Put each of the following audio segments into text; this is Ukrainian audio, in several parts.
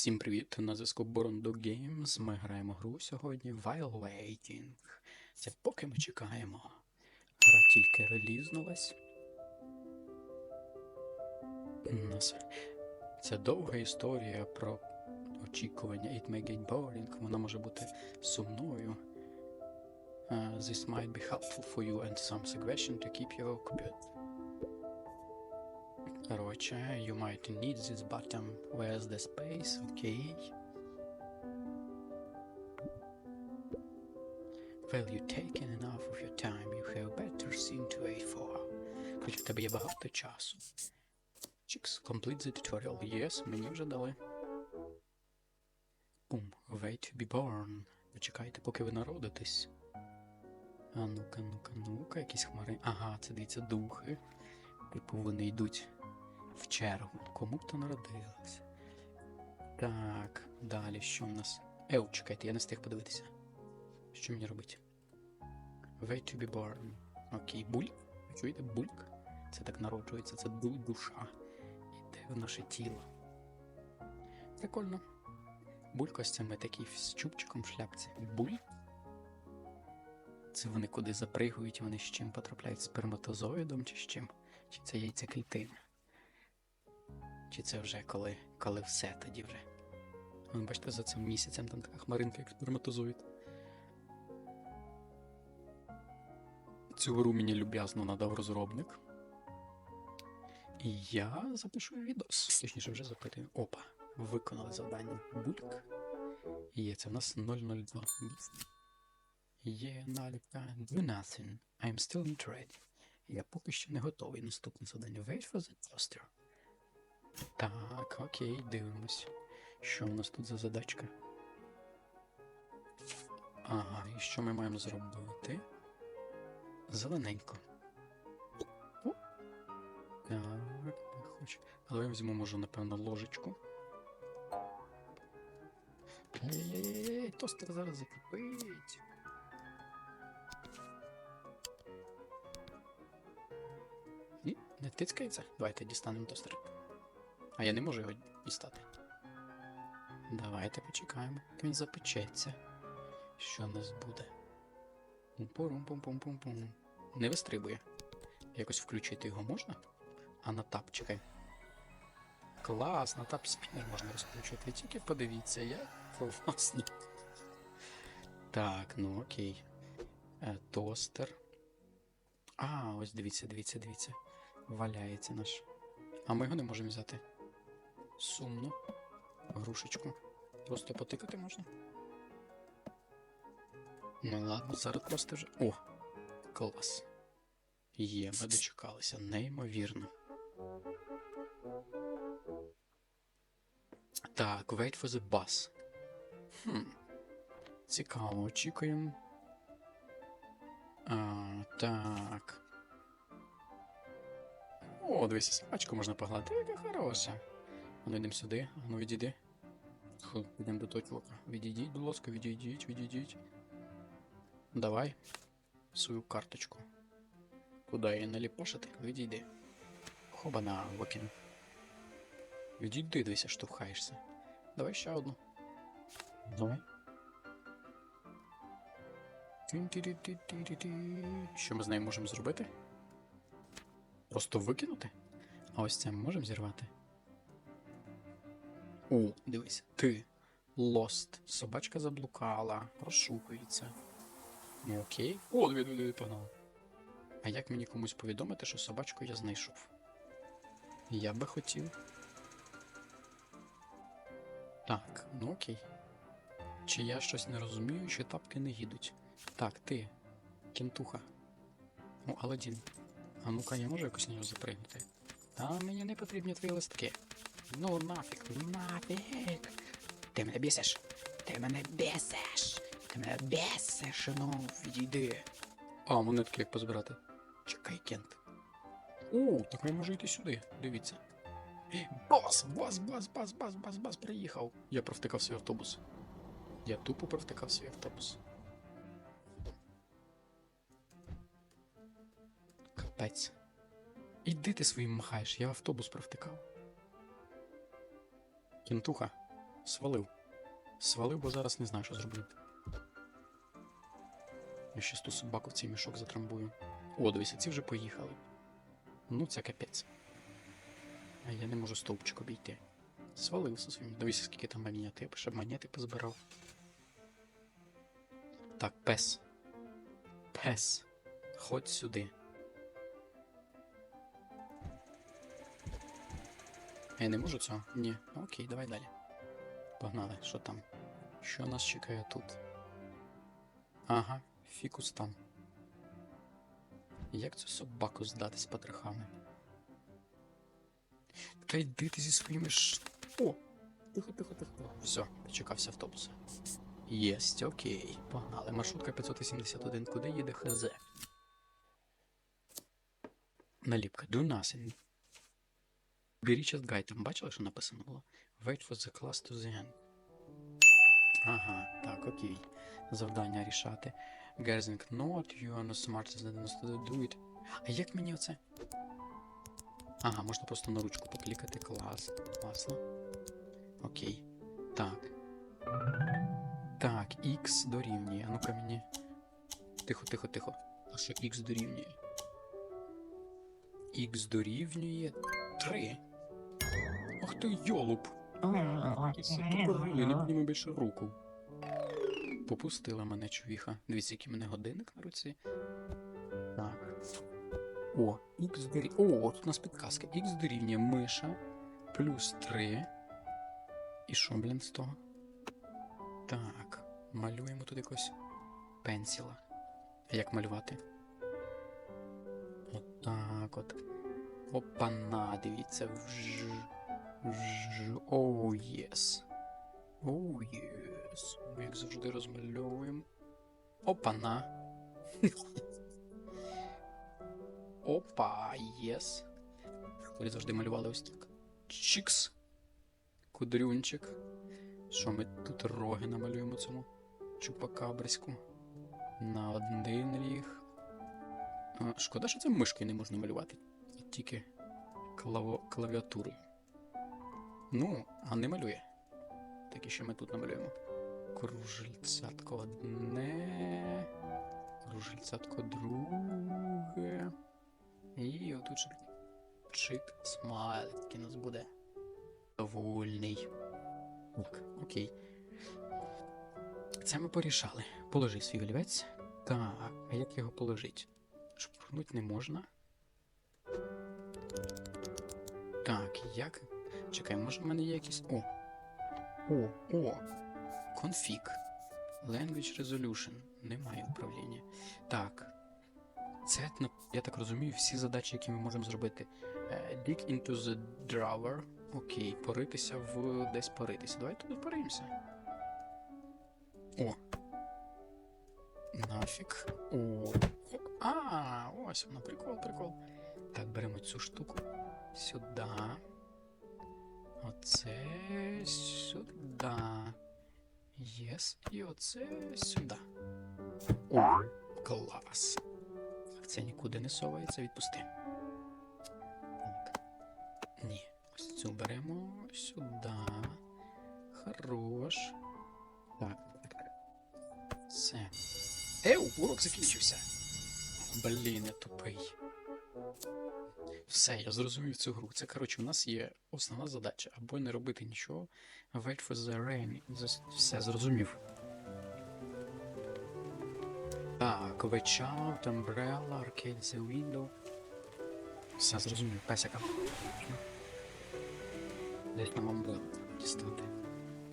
Всім привіт! На зв'язку Борондо Games. Ми граємо гру сьогодні While Waiting. Це поки ми чекаємо. Гра тільки релізнулась. Це довга історія про очікування. It may get boring. Вона може бути сумною. Uh, this might be helpful for you and some suggestion to keep you occupied. Короче, you might need this button. Where's the space? Okay. Well, you've taken enough of your time. You have better thing to wait for. Хоч в тебе є багато часу. Chicks, complete the tutorial. Yes, мені вже дали. Boom. Wait to be born. Почекайте, поки ви народитесь. А ну-ка, ну-ка, ну-ка, якісь хмари. Ага, це дивіться духи. Типу вони йдуть в чергу. Кому б то народилось. Так, далі що в нас? Еу, чекайте, я не встиг подивитися. Що мені робити? Wait to be born. Окей, бульк. Ви Чуєте, бульк? Це так народжується, це душа. Іде в наше тіло. Прикольно. Булька ось це ми такі з чубчиком в шляпці. Буль. Це вони куди запригують, вони з чим потрапляють сперматозоїдом чи з чим? Чи це яйцеклітина? Чи це вже коли, коли все тоді вже? Вон, бачите, за цим місяцем там така хмаринка, як. Цю гру мені люб'язно надав розробник. І я запишу відос. Точніше, вже запитую. Опа, виконали завдання. Бульк. Є, це в нас 002. Є наліпка Do nothing. I'm still not ready. Я поки що не готовий. Наступне завдання. Wait for the toaster. Так, окей, дивимось. Що у нас тут за задачка? Ага, і що ми маємо зробити? Зелененько. Так, не хочу. Але я візьму, можу, напевно, ложечку. Ей-ей-ей, тостер зараз закипить. Ні, не тицькається. Давайте дістанемо тостер. А я не можу його дістати. Давайте почекаємо, як він запечеться. Що в нас буде? Пум-пум-пум-пум-пум. Не вистрибує. Якось включити його можна? А на тап чекай. Клас, на тап спінер можна розключити. Тільки подивіться, я класний. Так, ну окей. Е, тостер. А, ось дивіться, дивіться, дивіться. Валяється наш. А ми його не можемо взяти. Сумно. Грушечку. Просто потикати можна. Ну ладно, зараз просто вже. О! Клас. Є, ми дочекалися. Неймовірно. Так, wait for the bus. Хм. Цікаво, очікуємо. А, так. О, дивися, собачку можна погладити. Яка хороша. Ну йдемо сюди, ну відійди. Ху, Йдемо до того чувака. Відійдіть, будь ласка, відійдіть, відійдіть. Давай свою карточку. Куди її наліпошити? Відійди. Хобана викину. Відійди, дивися, штовхаєшся. Давай ще одну. Давай. Що ми з нею можемо зробити? Просто викинути? А ось це ми можемо зірвати. О, дивись, ти. Лост. Собачка заблукала. Розшукується. Ну окей. О, диви, диви. А як мені комусь повідомити, що собачку я знайшов? Я би хотів. Так, ну окей. Чи я щось не розумію, чи тапки не їдуть? Так, ти. Кентуха. О, Аладдін. А ну-ка, я можу якось на нього запригнути? Та мені не потрібні твої листки. Ну нафіг, нафіг. Ти мене бісиш. Ти мене бісиш. Ти мене бісиш, ну, відійди. А, монетки як позбирати. Чекай, Кент. О, так я можу йти сюди. Дивіться. Бас, бас, бас, бас, бас, бас, бас, приїхав. Я провтикав свій автобус. Я тупо провтикав свій автобус. Капець. Іди ти своїм махаєш, я автобус провтикав. Кінтуха, свалив. Свалив, бо зараз не знаю, що зроблю. Я щас ту собаку в цей мішок затрамбую. О, дивися, ці вже поїхали. Ну, це капець. А я не можу стовпчик обійти. Свалився своїм. Дивися, скільки там монет. Я б ще монети позбирав. Так, пес. Пес. Ходь сюди. Я не можу цього? Ні. Окей, давай далі. Погнали, що там? Що нас чекає тут? Ага, фікус там. Як цю собаку здати з потрохами? Та йди ти зі своїми ш... О! Тихо, тихо, тихо. Все, дочекався автобуса. Єсть, окей. Погнали. Маршрутка 581. Куди їде ХЗ? Наліпка. Do nothing. Берічет гайд. Там бачили, що написано було? Wait for the class to the end. Ага, так, окей. Завдання рішати. Герзинг not, you are not smart than do it. А як мені оце? Ага, можна просто на ручку поклікати. Клас. Класно. Окей. Так. Так, x дорівнює. А ну-ка мені. Тихо, тихо, тихо. А що x дорівнює? X дорівнює 3. Ах ти йолуп. Тупорили, не підніми більше руку. Попустила мене чувіха. Дивіться, який мене годинник на руці. Так. О, x дорівнює. О, тут у нас підказка. X дорівнює миша плюс 3. І що, блін, з того? Так, малюємо тут якось пенсіла. А як малювати? Отак от. Опана, дивіться. Вж. Оу, єс. Оу, єс. Ми як завжди розмальовуємо. Опана. Опа, єс. Коли завжди малювали ось так. Чікс. Кудрюнчик. Що ми тут роги намалюємо цьому чупакабриську? На один ріг. Шкода, що це мишкою не можна малювати. Тільки клаво... клавіатурою. Ну, а не малює. Так що ми тут намалюємо? Кружельцятко одне. Кружельцятко друге. І отут ще чик смайлик у нас буде. Довольний. Так, окей. Це ми порішали. Положи свій олівець. Так, а як його положить? Шпурнуть не можна. Так, як. Чекай, може в мене є якісь. О! О, о! Config. Language Resolution. Немає управління. Так. Це, я так розумію, всі задачі, які ми можемо зробити. Е, Dig into the drawer. Окей, поритися в десь поритися. Давай туди поримося. О. Нафіг. О. А, ось воно, прикол, прикол. Так, беремо цю штуку. Сюди. Оце сюди. Єс. І оце сюди. О, клас. Це нікуди не совається, відпусти. Так. Ні. Ось цю беремо сюди. Хорош. Так. Все. Еу, урок закінчився. Блін, я тупий. Все, я зрозумів цю гру. Це, коротше, у нас є основна задача. Або не робити нічого. Wait for the rain. Все, зрозумів. Так, watch out, umbrella, arcade the window. Все, зрозумів, песяка. Десь там umbrella дістати.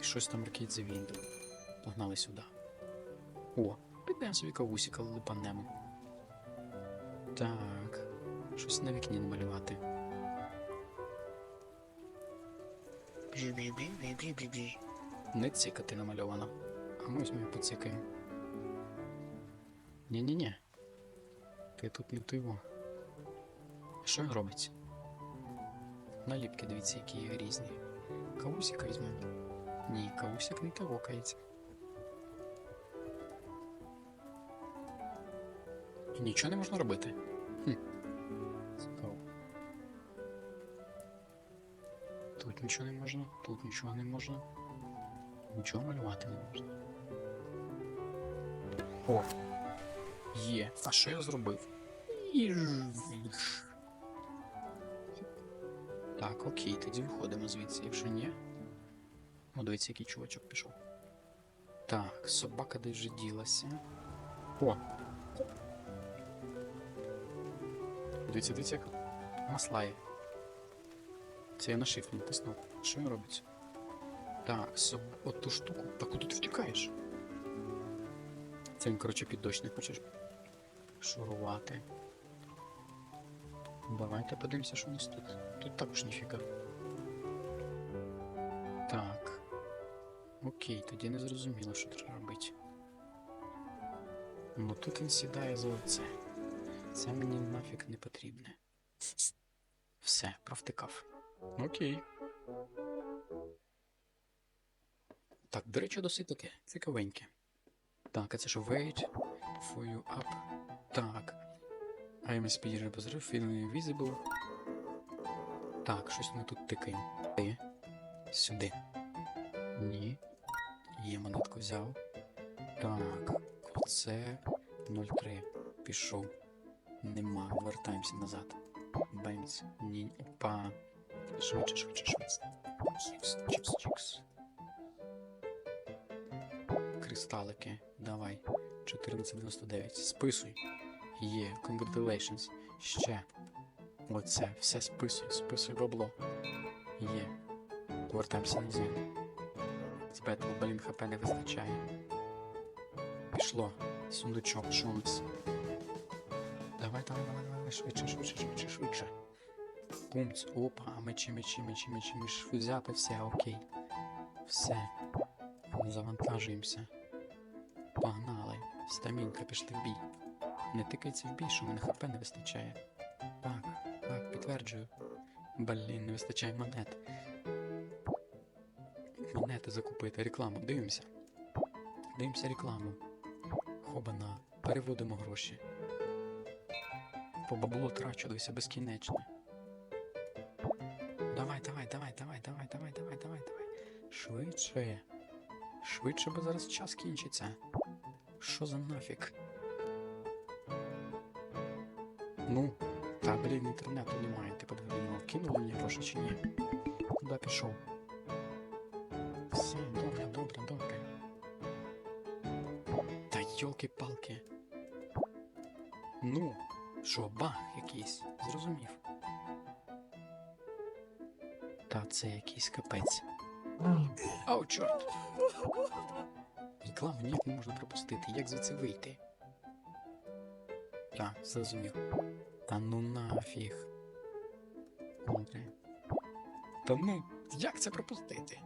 Щось там arcade the window. Погнали сюди. О, підемо собі кавусіка липанемо. Так. Щось на вікні намалювати. Бі-бі-бі-бі-бі-бі. Не цикати намальовано. А ми візьмемо поцикаємо. Ні-ні-ні. Ти тут не тиво. Що він робить? Наліпки, дивіться, які є різні. Кавусіка візьмемо. Ні, кавусік не кавокається. І нічого не можна робити. Хм. Тут нічого не можна, тут нічого не можна. Нічого малювати не можна. О! Є. А що я зробив? І Так, окей, тоді виходимо звідси, якщо ні. О, дивіться, який чувачок пішов. Так, собака десь вже ділася. О! Дивіться, дивіться, як маслає. Це я на shift натиснув. Що він робить? Так, от ту штуку. Так куди ти втікаєш? Це він, коротше, під не хочеш шурувати. Давайте подивимося, що у нас тут. Тут також ніфіга. Так. Окей, тоді не зрозуміло, що треба робити. Ну тут він сідає за оце. Це мені нафіг не потрібне. Все, провтикав. Окей. Так, до речі, досить таке цікавеньке. Так, а це що wait for you up. Так. I'm a speeder positive, feeling invisible. Так, щось ми тут тикаємо. Ти. Сюди. Ні. Є монетку взяв. Так. Оце 03. Пішов. Нема. Вертаємося назад. Бемс. Ні. Опа. Швидше, швидше, швидше. Чікс, чікс, чікс. Кристалики. Давай. 1499. Списуй. Є. Congratulations. Ще. Оце. Все списуй. Списуй бабло. Є. Повертаємося назад. З Бетл, блін, хп не вистачає. Пішло. Сундучок, нас? Давай, давай, давай, давай, швидше, швидше, швидше, швидше. Пумц, опа, мечі, мечі, мечі, мечі, мечі, взяти все, окей. Все. Завантажуємося. Погнали. Стамінка, пішли в бій. Не тикається в бій, що мене хп не вистачає. Так, так, підтверджую. Блін, не вистачає монет. Монети закупити, рекламу, дивимося. Дивимося рекламу. Хобана, переводимо гроші. По бабло трачу, дивися, безкінечно. Швидше. Швидше, бо зараз час кінчиться. Що за нафіг? Ну, та блін, інтернету немає, ти подиви на нього. Кинули мені гроші чи ні? Куди пішов? Все, добре, добре, добре. Та йолки-палки. Ну, що, баг якийсь, зрозумів. Та це якийсь капець. Ау, чорт! Рекламу ніяк не можна пропустити. Як звідси вийти? Так, зрозумів. Та ну нафіг. Добре. Та ну, як це пропустити?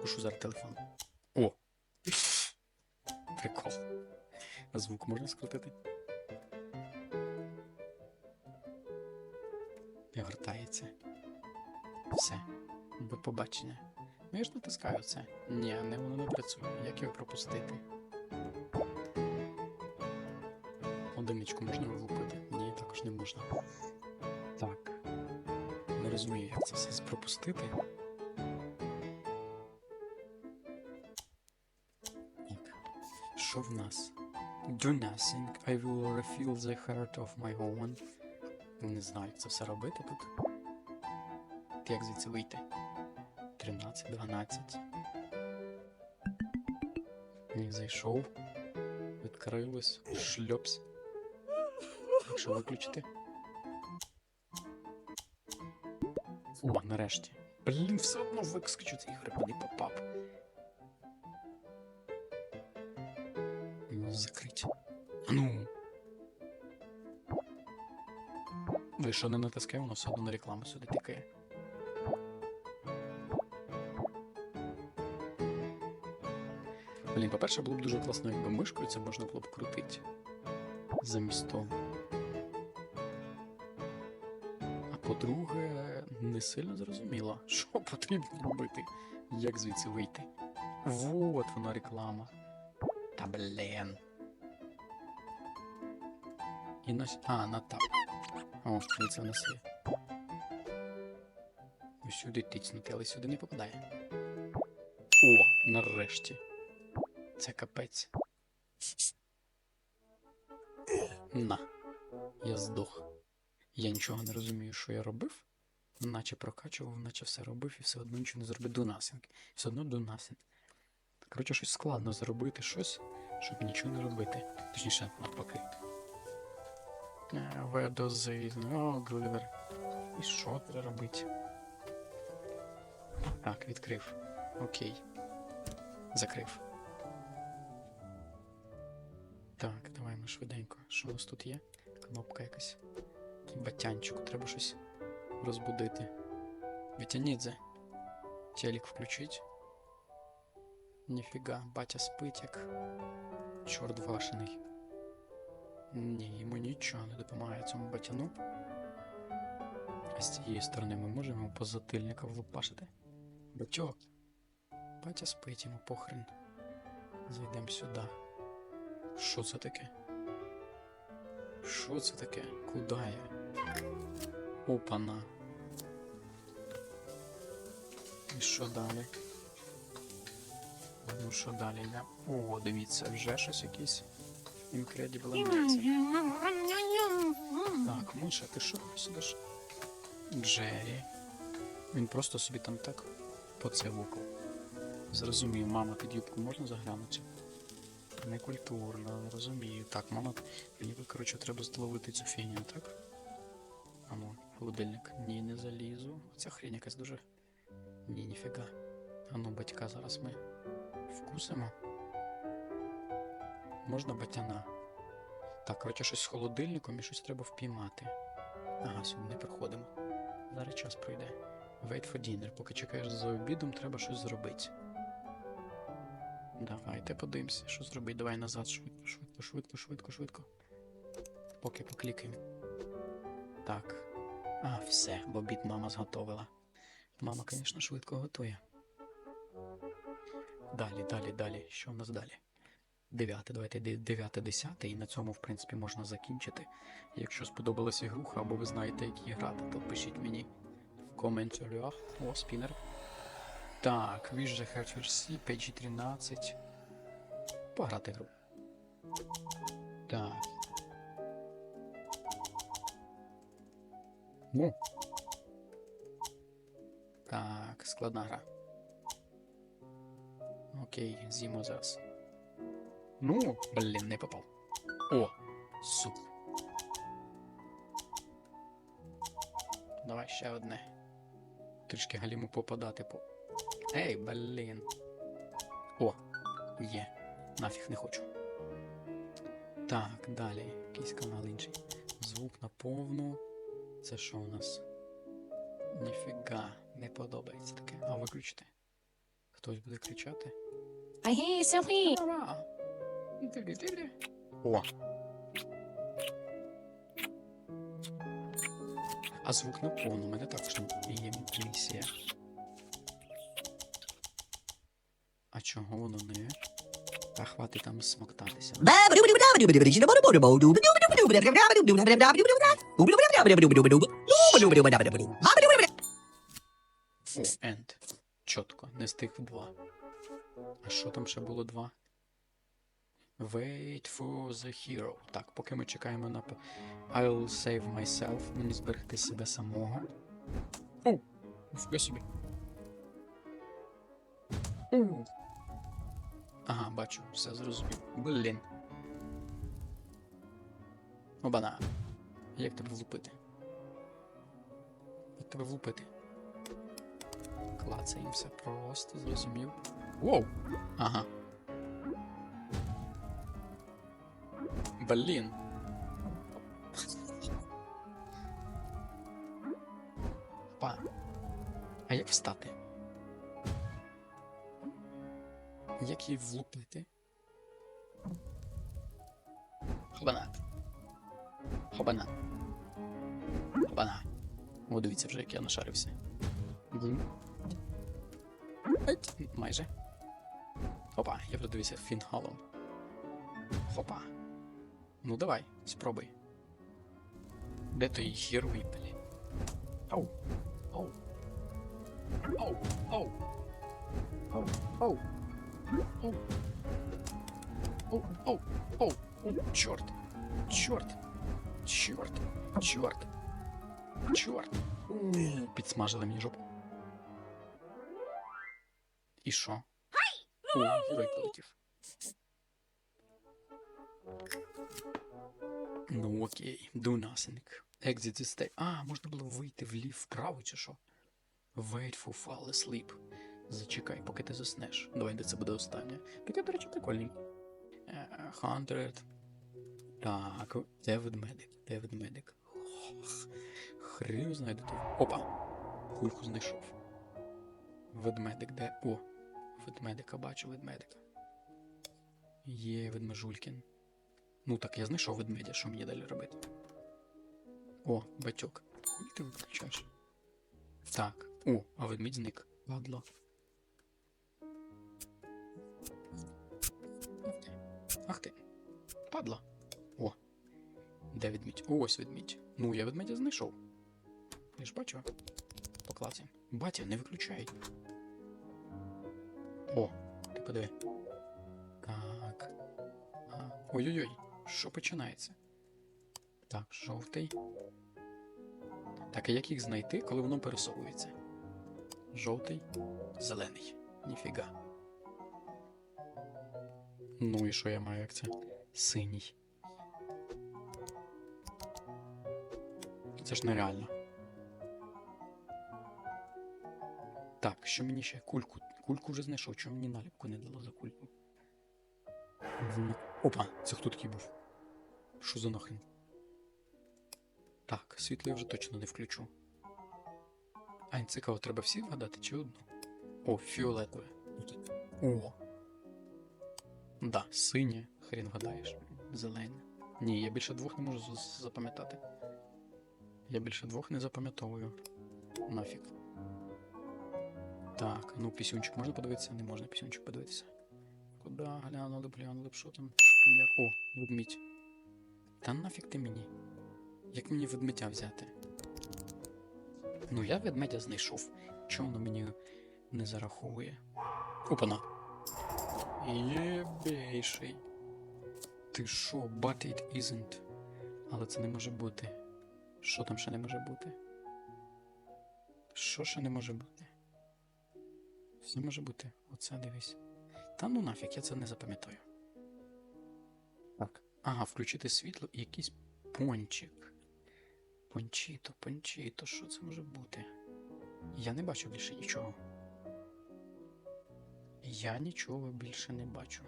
Пишу зараз телефон. О! Прикол. А звук можна скрутити? Вертається. Все. До побачення. Ну я ж натискаю це. Ні, не воно не працює. Як його пропустити? Одиничку можна влупити? Ні, також не можна. Так. Не розумію, як це все пропустити. Так. Що в нас? Do nothing, I will refill the heart of my woman. Не знаю, як це все робити тут. Як звідси вийти? 13, 12. Не зайшов. Відкрилось. Шльопс. Якщо виключити. О, нарешті. Блін, все одно вискочу цей грибаний попап. Ну, закрить. Ну. Ви що не натискає, воно все одно на рекламу сюди тикає. Блін, по-перше, було б дуже класно, якби мишкою це можна було б крутити. Замість того. А по-друге, не сильно зрозуміло, що потрібно робити, як звідси вийти. Вот вона реклама. Та блін. І на... А, на тап. О, це в нас є. Ось сюди тицнути, але сюди не попадає. О, нарешті. Це капець. На. Я здох. Я нічого не розумію, що я робив. Наче прокачував, наче все робив і все одно нічого не зробив. Nothing. Все одно nothing. Коротше, щось складно зробити щось, щоб нічого не робити. Точніше, навпаки. Е, Гулливер. І що треба робити? Так, відкрив. Окей. Закрив. Так, давай ми швиденько. Що у нас тут є? Кнопка якась. Який Батянчик, треба щось розбудити. Вітянідзе. Телек включить. Ніфіга, батя спить як. Чорт вашений. Ні, йому нічого не допомагає цьому батяну. А з цієї сторони ми можемо йому по затильниках влупашити. Батьок. Батя спить йому похрен. Зайдемо сюди. Що це таке? Що це таке? Куда я? Опана. І що далі? Ну що далі йде? О, дивіться, вже щось якийсь Incredible Amazing. Так, Миша, ти що сидиш? Джері. Він просто собі там так поцевукав. Зрозумів, мама, під юбку можна заглянути? Некультурно, розумію. Так, мама, ніби, коротше, треба зловити цю фінію, так? Ану, холодильник. Ні, не залізу. Ця хрень якась дуже. Ні, ніфіга. Ану, батька зараз ми вкусимо. Можна батяна. Так, коротше, щось з холодильником і щось треба впіймати. Ага, сьогодні не проходимо. Зараз час пройде. Wait for dinner. Поки чекаєш за обідом, треба щось зробити. Давайте подивимося, що зробити. Давай назад швидко, швидко, швидко, швидко, швидко. Поки поклікаємо. Так. А, все, в обід мама зготовила. Мама, звісно, швидко готує. Далі, далі, далі. Що в нас далі? Дев'яте, давайте де- дев'яте, десяте, і на цьому, в принципі, можна закінчити. Якщо сподобалася ігруха, або ви знаєте, які грати, то пишіть мені в коментарях. О, спінер. Так, Wish the Heart C, page 13. Пограти гру. Так. Ну. Так, складна гра. Окей, з'їмо зараз. Ну, блін, не попав. О, суп. Давай ще одне. Трішки галіму попадати по. Ей, блін. О, є. Нафіг не хочу. Так, далі. Якийсь канал інший. Звук на повну. Це що у нас? Ніфіга, не подобається таке. А виключити. Хтось буде кричати. Ура! Дилі-дилі. О. А звук на повну, у мене також є місія. А чого воно не? Та хватить там смоктатися. О, енд. Чітко, не стих в два. А що там ще було два? Wait for the hero. Так, поки ми чекаємо на. I'll save myself. Мені зберегти себе самого. О! Ніфіга собі. О! Ага, бачу, все зрозумів. Блін. Обана. Як тебе влупити? Як тебе влупити? Клацаємося просто, зрозумів. Воу! Ага. Блін. Па. А як встати? Як її влупити? Хобана. Хобана. Хобана. О, дивіться вже, як я нашарився. Блін. Майже. Опа, я вже дивився фінгалом. Хопа. Ну давай, спробуй. Де той герой, блін? Ау. Ау. Ау. Ау. Ау. Оу. Оу. Оу, оу, оу. Чорт. Чорт. Чорт. Чорт. Чорт. У, Підсмажили мені жопу. І що? О, герой полетів. Ну окей, do nothing. Exit the stage. А, можна було вийти влів вправо чи що? Wait for fall asleep. Зачекай, поки ти заснеш. Давай, де це буде останнє. Таке, до речі, прикольненьке. Hundred. Так, де ведмедик? Де ведмедик? Хрін знайде тут. Опа! Кульку знайшов. Ведмедик де? О! Ведмедика бачу, ведмедика. Є ведмежулькін. Ну так, я знайшов ведмедя, що мені далі робити. О, батьок. Хуй ти виключаєш. Так. О, а ведмідь зник. Ладно. Ах ти. Падла. О. Де ведмідь? О, ось ведмідь. Ну, я ведмедя знайшов. Я ж бачу. Поклацаємо. Батя, не виключай. О, ти подиви. Так. Ой-ой-ой, що починається? Так, жовтий. Так, а як їх знайти, коли воно пересовується? Жовтий, зелений. Ніфіга. Ну і що я маю, як це? Синій. Це ж нереально. Так, що мені ще? Кульку. Кульку вже знайшов, чому мені наліпку не дало за кульку? Опа, це хто такий був? Що за нахрен? Так, світло я вже точно не включу. А цікаво, треба всі вгадати чи одну? О, фіолетове. О. Да, синє, хрін вгадаєш. Зелене. Ні, я більше двох не можу запам'ятати. Я більше двох не запам'ятовую. Нафіг. Так, ну пісюнчик можна подивитися? Не можна пісюнчик подивитися. Куди глянули, б, глянули б, що там? Як? О, ведмідь. Та нафіг ти мені? Як мені ведмедя взяти? Ну, я ведмедя знайшов. Чому воно мені не зараховує? Опана. Єбейший. Ти що, but it isn't. Але це не може бути. Що там ще не може бути? Що ще не може бути? Все може бути. Оце дивись. Та ну нафіг, я це не запам'ятаю. Так. Ага, включити світло і якийсь пончик. Пончіто, пончіто, що це може бути? Я не бачу більше нічого. Я нічого більше не бачу.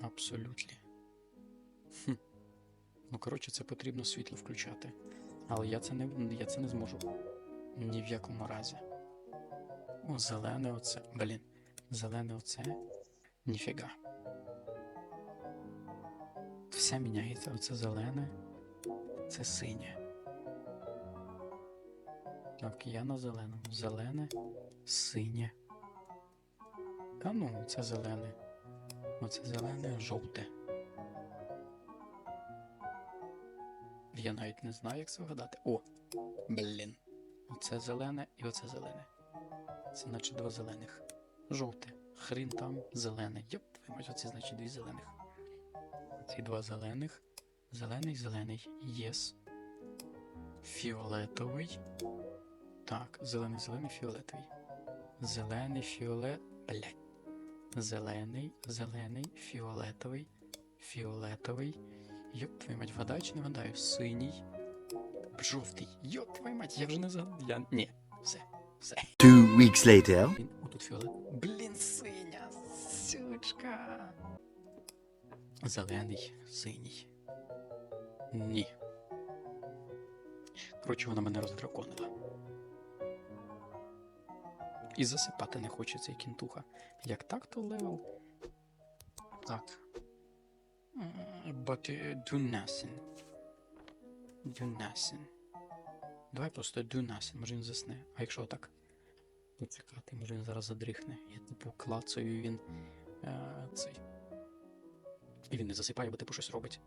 Абсолютно. Хм. Ну, коротше, це потрібно світло включати. Але я це не, я це не зможу. Ні в якому разі. О, зелене оце. Блін. Зелене оце. Ніфіга. Все міняється. Оце зелене. Це синє. Так, я на зеленому. Зелене, синє. Та ну, це зелене. Оце зелене, жовте. Я навіть не знаю, як це вгадати. О! Блін. Оце зелене і оце зелене. Це наче два зелених. Жовте. Хрін там зелене. Йоп, твою мать, оце значить дві зелених. Ці два зелених. Зелений, зелений. Єс. Фіолетовий. Так, зелений, зелений, фіолетовий. Зелений, фіолет. Блять. Зелений, зелений, фіолетовий, фіолетовий. Йоп, твою мать, вгадаю чи не вгадаю? Синій. Жовтий. Йоп, твою мать, я вже не згадав. Я... Ні, все, все. Two weeks later. Зелений, синій. Ні. Коротше, вона мене роздраконила. І засипати не хоче цей кінтуха. Як так, то левел. Так. But uh, do nothing. Do nothing. Давай просто do nothing, може він засне. А якщо так? Почекати, може він зараз задрихне. Я типу клацаю, він. Е, цей. І він не засипає, бо типу щось робить.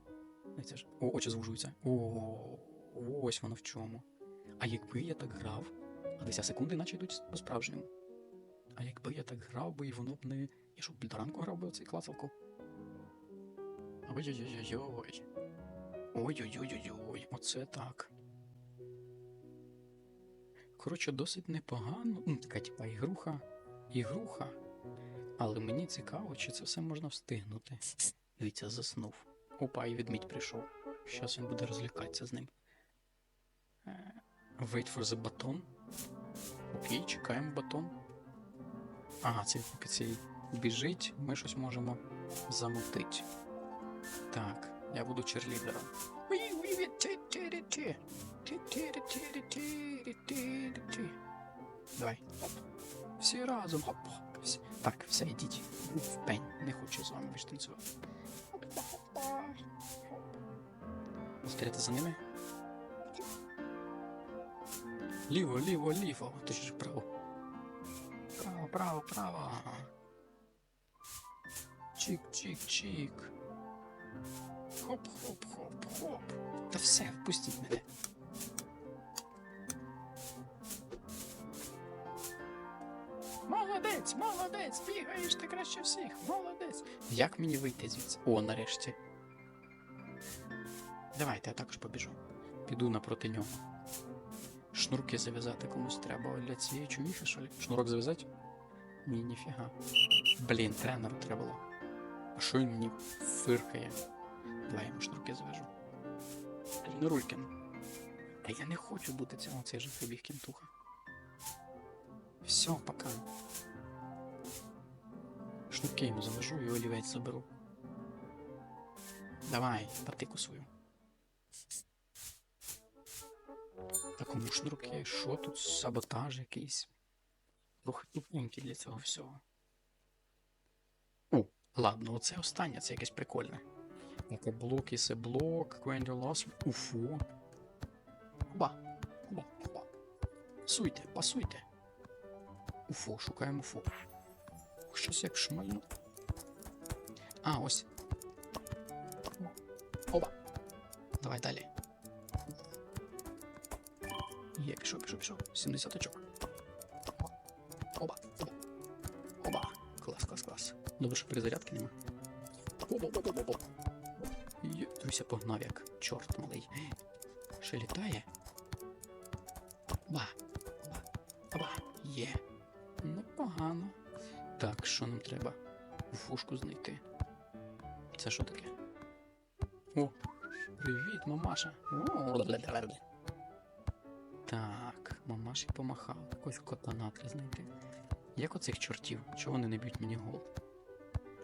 Це ж. О, очі звужуються. О, ось воно в чому. А якби я так грав, а 10 секунди наче йдуть по-справжньому. А якби я так грав би, і воно б не. Я що, до ранку грав би оцей клацалку? Ой-ой-ой-ой-ой. Ой-ой-ой-ой-ой. Оце так. Коротше, досить непогано. Ну, така типа ігруха. Ігруха. Але мені цікаво, чи це все можна встигнути. Дивіться, заснув. Опа, і ведмідь прийшов. Щас він буде розлікатися з ним. Е, Wait for the baton. Окей, чекаємо батон. Ага, це поки цей біжить, ми щось можемо замутити. Так, я буду черлідером. Давай. Оп. Всі разом. Хоп. Так, все, йдіть. В пень. Не хочу з вами більше танцювати. Стріляти за ними. Ліво, ліво, ліво. Ж право. Право, право, право. Чик, чик, чик. Хоп, хоп, хоп, хоп. Та все, впустіть мене. Молодець, молодець, бігаєш ти краще всіх, молодець. Як мені вийти звідси? О, нарешті. Давайте я також побіжу. Піду напроти нього. Шнурки зав'язати комусь треба для цієї чувіхи, що ли? Шнурок зав'язати? Ні, ніфіга. Блін, тренеру треба було. А що він мені фиркає? Давай я йому шнурки зав'яжу. Тренерулькін. Та я не хочу бути цього, цей же прибіг кінтуха. Все, пока. Шнурки йому завяжу і олівець заберу. Давай, патику свою. Такому шнурки, що тут саботаж якийсь? Трохи тупенький для цього всього. О, ладно, оце останнє, це якесь прикольне. Таке блок, і блок, Grandeur Loss, уфо. Ба, ба, ба. Суйте, пасуйте. Уфо, шукаємо уфо. Щось як шмальну. А, ось. Оба. Давай далі. Є, пішов, пішов, пішов. 70 очок. Оба, оба. Клас, клас, клас. Добре, що перезарядки нема. Оба, оба, оба, оба. Є, Дивися, погнав як чорт малий. Ще літає. Оба. Оба. Оба. Є. Непогано. Так, що нам треба? Фушку знайти. Це що таке? О, привіт, мамаша. О. Так, мамаші помахав. Якось кота треба знайти. Як оцих чортів? Чого вони не б'ють мені гол?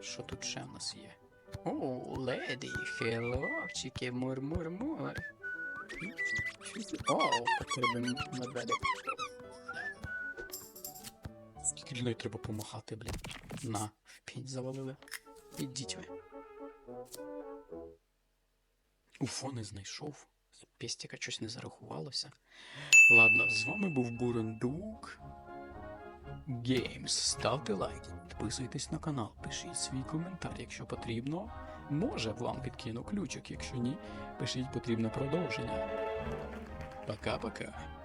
Що тут ще в нас є? О, леді, хеловчики, мур-мур-мур. О, потрібен медведик. Скільки людей треба помахати, блін. На, пінь завалили. Ідіть ви. Уфо не знайшов. З щось не зарахувалося. Ладно, з вами був Бурундук. Геймс. Ставте лайки, підписуйтесь на канал, пишіть свій коментар, якщо потрібно. Може вам підкину ключик, якщо ні, пишіть потрібне продовження. Пока-пока.